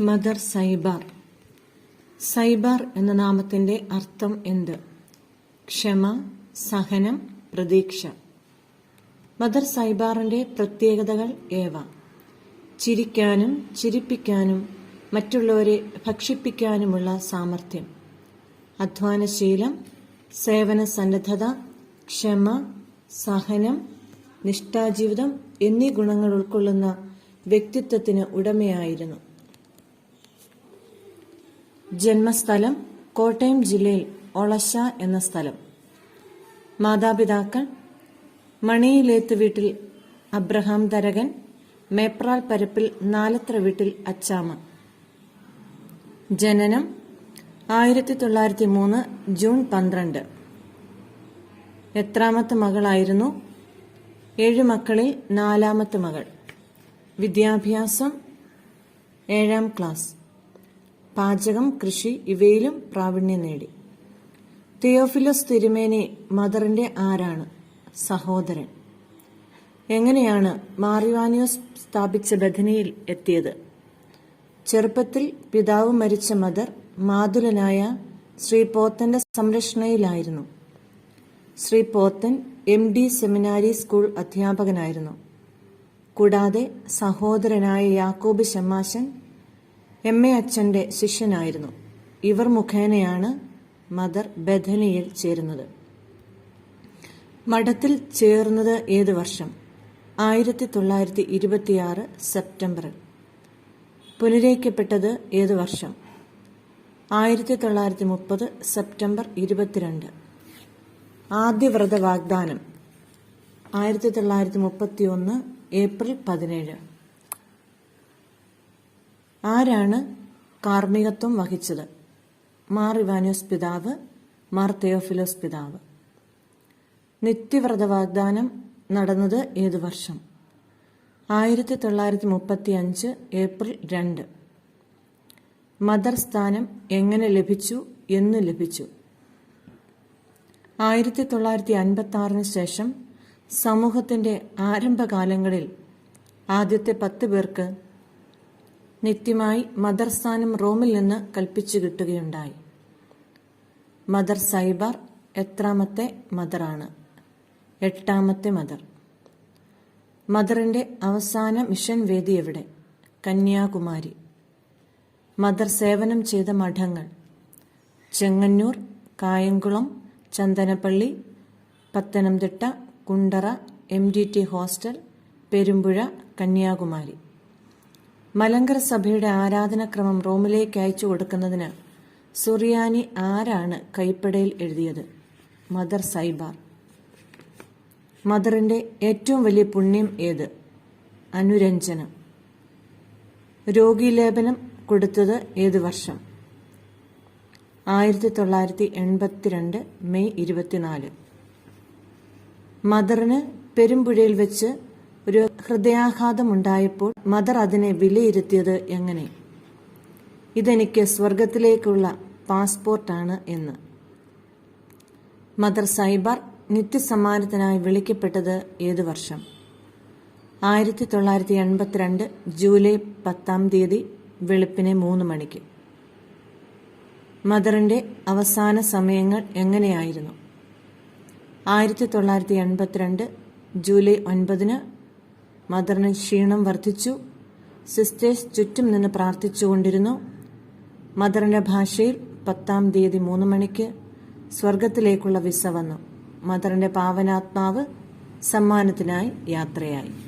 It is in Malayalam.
മദർ സൈബാർ. സൈബാർ എന്ന നാമത്തിന്റെ അർത്ഥം എന്ത്? ക്ഷമ സഹനം പ്രതീക്ഷ. മദർ സൈബാറിന്റെ പ്രത്യേകതകൾ ഏവ? ചിരിക്കാനും ചിരിപ്പിക്കാനും മറ്റുള്ളവരെ ഭക്ഷിപ്പിക്കാനുമുള്ള സാമർഥ്യം. അധ്വാനശീലം സേവന സന്നദ്ധത ക്ഷമ സഹനം നിഷ്ഠാജീവിതം എന്നീ ഗുണങ്ങൾ ഉൾക്കൊള്ളുന്ന വ്യക്തിത്വത്തിന് ഉടമയായിരുന്നു. ജന്മസ്ഥലം കോട്ടയം ജില്ലയിൽ ഒളശ എന്ന സ്ഥലം. മാതാപിതാക്കൾ മണിയിലേത്ത് വീട്ടിൽ അബ്രഹാം തരകൻ മേപ്രാൽ പരപ്പിൽ നാലത്ര വീട്ടിൽ അച്ചാമ ജനനം ആയിരത്തി തൊള്ളായിരത്തി മൂന്ന് ജൂൺ പന്ത്രണ്ട്. എത്രാമത്തെ മകളായിരുന്നു? ഏഴ് മക്കളിൽ നാലാമത്തെ മകൾ. വിദ്യാഭ്യാസം ഏഴാം ക്ലാസ്. പാചകം കൃഷി ഇവയിലും പ്രാവീണ്യം നേടി. തിയോഫിലോസ് തിരുമേനി മദറിന്റെ ആരാണ്? സഹോദരൻ. എങ്ങനെയാണ് മാറിവാനിയോസ് സ്ഥാപിച്ച ബഥനിയിൽ എത്തിയത്? ചെറുപ്പത്തിൽ പിതാവ് മരിച്ച മദർ മാതുലനായ ശ്രീ പോത്തന്റെ സംരക്ഷണയിലായിരുന്നു. Shri Pothan M D seminary school അധ്യാപകനായിരുന്നു. കൂടാതെ സഹോദരനായ യാക്കോബ് ഷമ്മാശൻ എം എ അച്ഛന്റെ ശിഷ്യനായിരുന്നു. ഇവർ മുഖേനയാണ് മദർ ബഥനിയിൽ ചേരുന്നത്. മഠത്തിൽ ചേർന്നത് ഏത് വർഷം? ആയിരത്തി തൊള്ളായിരത്തി ഇരുപത്തിയാറ് സെപ്റ്റംബറിൽ. പുനരേക്കപ്പെട്ടത് ഏത് വർഷം? ആയിരത്തി തൊള്ളായിരത്തി മുപ്പത് സെപ്റ്റംബർ ഇരുപത്തിരണ്ട്. ആദ്യ വ്രത വാഗ്ദാനം ആയിരത്തി തൊള്ളായിരത്തി മുപ്പത്തി ഒന്ന് ഏപ്രിൽ പതിനേഴ്. ആരാണ് കാർമ്മികത്വം വഹിച്ചത്? മാർ ഇവാനോസ് പിതാവ് മാർ തെയോഫിലോസ് പിതാവ്. നിത്യവ്രത വാഗ്ദാനം നടന്നത് ഏത് വർഷം? ആയിരത്തി തൊള്ളായിരത്തി മുപ്പത്തി അഞ്ച് ഏപ്രിൽ രണ്ട്. മദർ സ്ഥാനം എങ്ങനെ ലഭിച്ചു എന്ന് ലഭിച്ചു. ആയിരത്തി തൊള്ളായിരത്തി അൻപത്തി ആറിന് ശേഷം സമൂഹത്തിന്റെ ആരംഭകാലങ്ങളിൽ ആദ്യത്തെ പത്ത് പേർക്ക് നിത്യമായി മദർ സ്ഥാനം റോമിൽ നിന്ന് കൽപ്പിച്ചു കിട്ടുകയുണ്ടായി. മദർ സൈബർ എത്രാമത്തെ മദറാണ് എട്ടാമത്തെ മദർ. മദറിന്റെ അവസാന മിഷൻ വേദി എവിടെ? കന്യാകുമാരി. മദർ സേവനം ചെയ്ത മഠങ്ങൾ. Chengannur Kayamkulam Chandanappally Pathanamthitta Kundara M D T hostel Perumpuzha Kanyakumari. Malankara സഭയുടെ ആരാധനക്രമം റോമിലേക്ക് അയച്ചു കൊടുക്കുന്നതിന് സുറിയാനി ആരാണ് കൈപ്പടയിൽ എഴുതിയത്? മദർ സൈബാർ മദറിന്റെ ഏറ്റവും വലിയ പുണ്യം ഏത്? അനുരഞ്ജനം. രോഗീലേപനം കൊടുത്തത് ഏത് വർഷം? ആയിരത്തി തൊള്ളായിരത്തി എൺപത്തിരണ്ട് മെയ് ഇരുപത്തിനാല്. മദറിന് പെരുമ്പുഴയിൽ വെച്ച് ഒരു ഹൃദയാഘാതം ഉണ്ടായപ്പോൾ മദർ അതിനെ വിലയിരുത്തിയത് എങ്ങനെ? ഇതെനിക്ക് സ്വർഗത്തിലേക്കുള്ള പാസ്പോർട്ടാണ് എന്ന്. മദർ സൈബർ നിത്യസമ്മാനത്തിനായി വിളിക്കപ്പെട്ടത് ഏതു വർഷം? ആയിരത്തി തൊള്ളായിരത്തി എൺപത്തിരണ്ട് ജൂലൈ പത്താം തീയതി വെളുപ്പിനെ മൂന്ന് മണിക്ക്. മദറിന്റെ അവസാന സമയങ്ങൾ എങ്ങനെയായിരുന്നു? ആയിരത്തി തൊള്ളായിരത്തി എൺപത്തിരണ്ട് ജൂലൈ ഒൻപതിന് മദറിന് ക്ഷീണം വർദ്ധിച്ചു. സിസ്റ്റേഴ്സ് ചുറ്റും നിന്ന് പ്രാർത്ഥിച്ചുകൊണ്ടിരുന്നു. മദറിന്റെ ഭാഷയിൽ പത്താം തീയതി മൂന്ന് മണിക്ക് സ്വർഗത്തിലേക്കുള്ള വിസ വന്നു. മദറിന്റെ പാവനാത്മാവ് സമ്മാനത്തിനായി യാത്രയായി.